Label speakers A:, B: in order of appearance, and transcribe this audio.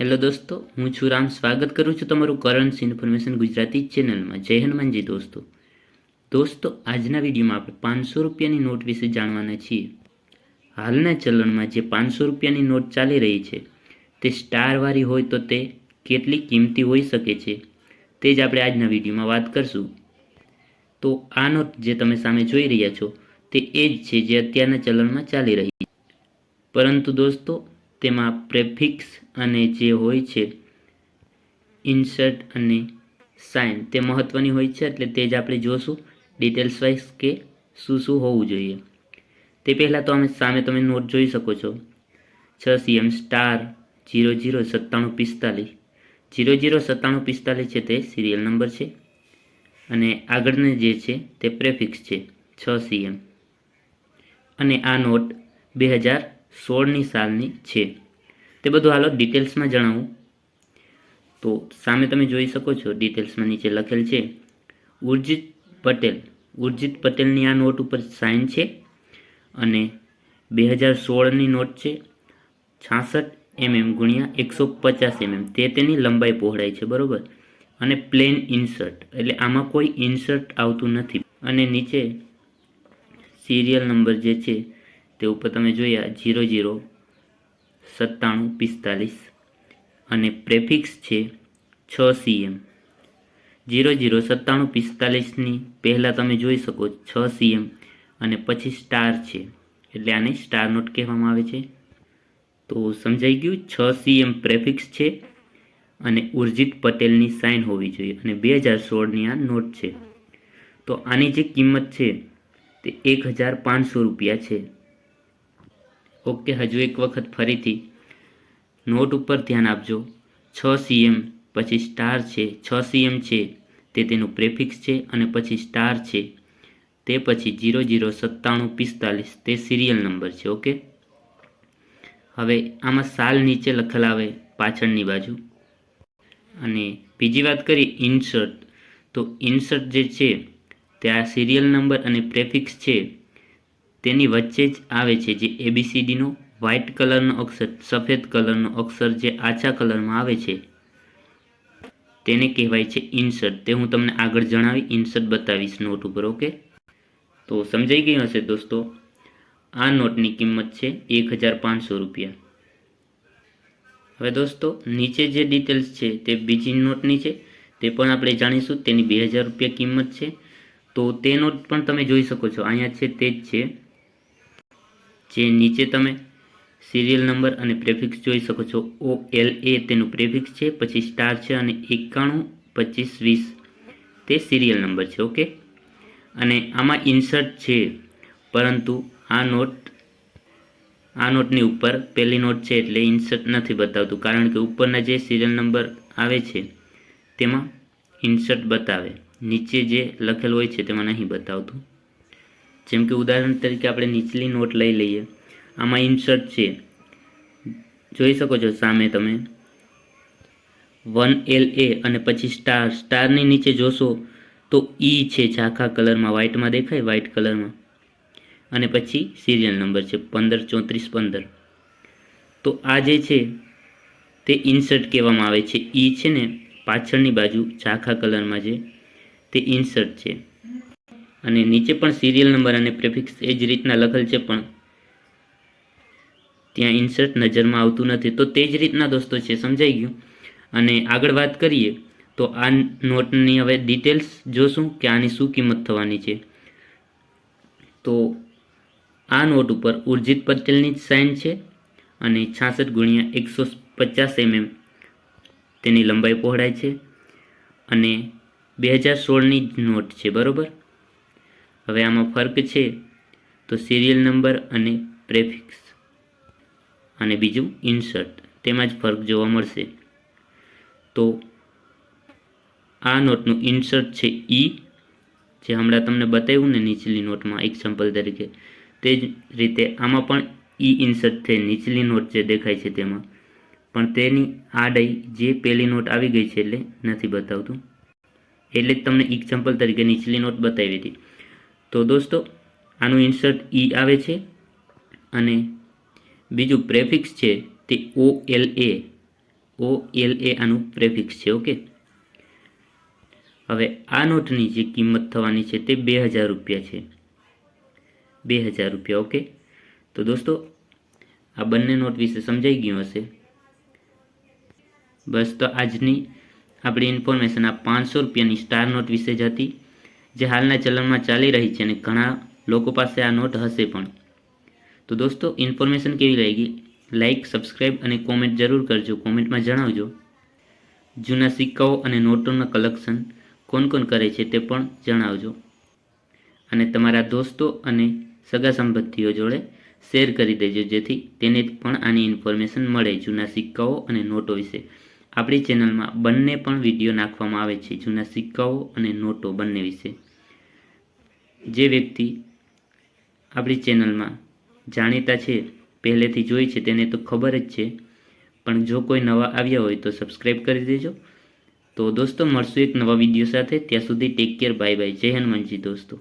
A: Hello દોસ્તો, હું છું રામ. સ્વાગત કરું છું તમારું કરન્સી ઇન્ફોર્મેશન ગુજરાતી ચેનલમાં જય હનુમાનજી દોસ્તો. દોસ્તો, આજના વિડીયોમાં આપણે પાંચસો રૂપિયાની નોટ વિશે જાણવાના છીએ. હાલના ચલણમાં જે પાંચસો રૂપિયાની નોટ ચાલી રહી છે, તે સ્ટારવાળી હોય તો તે કેટલી કિંમતી હોઈ શકે છે, તે જ આપણે આજના વિડીયોમાં વાત કરશું. તો આ નોટ જે તમે સામે જોઈ રહ્યા છો, તે એ જ છે જે અત્યારના ચલણમાં ચાલી રહી છે. પરંતુ દોસ્તો તેમાં પ્રેફિક્સ અને જે હોય છે, ઇન્સર્ટ અને સાઇન તે મહત્ત્વની હોય છે એટલે તે જ આપણે જોશું ડિટેલ્સ વાઇઝ કે શું શું હોવું જોઈએ. તે પહેલાં તો અમે સામે તમે નોટ જોઈ શકો છો. છ સીએમ સ્ટાર જીરો જીરો સત્તાણું પિસ્તાલીસ. જીરો જીરો સત્તાણું પિસ્તાલીસ છે તે સિરિયલ નંબર છે અને આગળને જે છે તે પ્રેફિક્સ છે, છ સીએમ. અને આ નોટ બે હજાર સોળની સાલની છે. તે બધું હાલો ડિટેલ્સમાં જણાવું. તો સામે તમે જોઈ શકો છો ડિટેલ્સમાં નીચે લખેલ છે, ઉર્જિત પટેલ, ઉર્જિત પટેલની આ નોટ ઉપર સાઇન છે અને બે હજાર સોળની નોટ છે, છાસઠ એમએમ ગુણ્યા એકસો પચાસ એમએમ. તે તેની લંબાઈ પહોળાઈ છે, બરોબર? અને પ્લેન ઇન્સર્ટ, એટલે આમાં કોઈ ઇન્સર્ટ આવતું નથી. અને નીચે સિરિયલ નંબર જે છે તે ઉપર તમે જોયા જીરો જીરો, સત્તાણું, પિસ્તાલીસ અને પ્રેફિક્સ છે છ સીએમ. જીરો જીરો, સત્તાણું, પિસ્તાલીસની પહેલાં તમે જોઈ શકો છ સીએમ અને પછી સ્ટાર છે. એટલે આને સ્ટાર નોટ કહેવામાં આવે છે. તો સમજાઈ ગયું છ સીએમ પ્રેફિક્સ છે અને ઉર્જિત પટેલની સાઇન હોવી જોઈએ અને બે હજાર સોળની આ નોટ છે. તો આની જે કિંમત છે તે એક હજાર પાંચસો રૂપિયા છે. ઓકે, હજુ એક વખત ફરીથી નોટ ઉપર ધ્યાન આપજો. છ સીએમ, પછી સ્ટાર છે, છ સીએમ છે, તે તેનું પ્રેફિક્સ છે અને પછી સ્ટાર છે. તે પછી જીરો જીરો સત્તાણું પિસ્તાલીસ, તે સિરિયલ નંબર છે, ઓકે? હવે આમાં સાલ નીચે લખેલ આવે પાછળની બાજુ. અને બીજી વાત કરીએ ઇન્સર્ટ. તો ઇન્સર્ટ જે છે, તે આ સિરિયલ નંબર અને પ્રેફિક્સ છે. તેની વચ્ચે જ આવે છે જે એબીસીડીનો વ્હાઇટ કલરનો અક્ષર, સફેદ કલરનો અક્ષર જે આછા કલરમાં આવે છે. તેને કહેવાય છે ઇન્સર્ટ તે હું તમને આગળ જણાવી ઇન્સર્ટ બતાવીશ નોટ ઉપર ઓકે તો સમજાઈ ગયું હશે દોસ્તો? આ નોટની કિંમત છે એક હજાર પાંચસો રૂપિયા. હવે દોસ્તો, નીચે જે ડિટેલ્સ છે તે બીજી નોટની છે. તે પણ આપણે જાણીશું. તેની બે હજાર રૂપિયા કિંમત છે. તો તે નોટ પણ તમે જોઈ શકો છો. અહીંયા છે તે જ છે. જે નીચે તમે સિરિયલ નંબર અને પ્રેફિક્સ જોઈ શકો છો. ઓ એલ એ તેનું પ્રેફિક્સ છે, પછી સ્ટાર છે અને એકાણું, પચીસ, વીસ. તે સિરિયલ નંબર છે ઓકે અને આમાં ઇન્સર્ટ છે, પરંતુ આ નોટ આ નોટની ઉપર પહેલી નોટ છે એટલે ઇન્સર્ટ નથી બતાવતું, કારણ કે ઉપરના જે સિરિયલ નંબર આવે છે, તેમાં ઇન્સર્ટ બતાવે. નીચે જે લખેલ હોય છે તેમાં નહીં બતાવતું. જેમ કે ઉદાહરણ તરીકે આપણે નીચલી નોટ લઈ લઈએ. આમાં ઇન્સર્ટ છે. જોઈ શકો છો સામે તમે. વન એલ એ અને પછી સ્ટાર. સ્ટારની નીચે જોશો તો ઈ છે ઝાખા કલરમાં. વ્હાઇટમાં દેખાય? વ્હાઇટ કલરમાં. અને પછી સિરિયલ નંબર છે. પંદર, ચોત્રીસ, પંદર. તો આ જે છે તે ઇન્સર્ટ કહેવામાં આવે છે. ઈ છે ને પાછળની બાજુ ઝાખા કલરમાં જે તે ઇન્સર્ટ છે. અને નીચે પણ સિરિયલ નંબર અને પ્રેફિક્સ એ જ રીતના લખેલ છે પણ ત્યાં ઇન્સર્ટ નજરમાં આવતું નથી. તો તે જ રીતના દોસ્તો છે, સમજાઈ ગયું? અને આગળ વાત કરીએ, તો આ નોટની હવે ડિટેલ્સ જોશું કે આની શું કિંમત થવાની છે. તો આ નોટ ઉપર ઉર્જિત પટેલની જ સાઇન છે અને છાસઠ ગુણ્યા એકસો પચાસ એમએમ તેની લંબાઈ પહોળાય છે અને બે હજાર સોળની નોટ છે, બરાબર? હવે આમાં ફર્ક છે તો સિરિયલ નંબર અને પ્રેફિક્સ અને બીજું ઇન્સર્ટ તેમાં જ ફર્ક જોવા મળશે. તો આ નોટનું ઇન્સર્ટ છે ઈ જે હમણાં તમને બતાવ્યું ને નીચલી નોટમાં એક્ઝામ્પલ તરીકે. તે જ રીતે આમાં પણ ઈ ઇન્સર્ટ થઈ નીચલી નોટ જે દેખાય છે તેમાં. પણ તેની આડાઈ જે પહેલી નોટ આવી ગઈ છે એટલે નથી બતાવતું. એટલે જ તમને એક્ઝામ્પલ તરીકે નીચલી નોટ બતાવી હતી. તો દોસ્તો, આનું ઇન્સર્ટ ઈ આવે છે અને બીજું પ્રેફિક્સ છે તે ઓ એલ એ ઓ એલ એ આનું પ્રેફિક્સ છે ઓકે હવે આ નોટની જે કિંમત થવાની છે તે બે હજાર રૂપિયા છે. બે હજાર રૂપિયા ઓકે તો દોસ્તો, આ બંને નોટ વિશે સમજાઈ ગયું હશે. બસ, તો આજની આપણી ઇન્ફોર્મેશન આ પાંચસો રૂપિયાની સ્ટાર નોટ વિશે જ હતી. જે હાલના ચલણમાં ચાલી રહી છે અને ઘણા લોકો પાસે આ નોટ હશે પણ. તો દોસ્તો ઇન્ફોર્મેશન કેવી લાગી? લાઈક સબસ્ક્રાઈબ અને કોમેન્ટ જરૂર કરજો. કોમેન્ટમાં જણાવજો. જૂના સિક્કાઓ અને નોટોના કલેક્શન કોણ કોણ કરે છે તે પણ જણાવજો. અને તમારા દોસ્તો અને સગા સંબંધીઓ જોડે શેર કરી દેજો, જેથી તેને પણ આની ઇન્ફોર્મેશન મળે જૂના સિક્કાઓ અને નોટો વિશે. આપણી ચેનલમાં બંને પણ વીડિયો નાખવામાં આવે છે, જૂના સિક્કાઓ અને નોટો બંને વિશે. જે વ્યક્તિ આપણી ચેનલમાં જાણીતા છે, પહેલેથી જોઈ છે તેને તો ખબર જ છે, પણ જો કોઈ નવા આવ્યા હોય તો સબસ્ક્રાઈબ કરી દેજો. તો દોસ્તો, મળશું એક નવા વીડિયો સાથે. ત્યાં સુધી ટેક કેર, બાય બાય. જય હનુમાનજી દોસ્તો.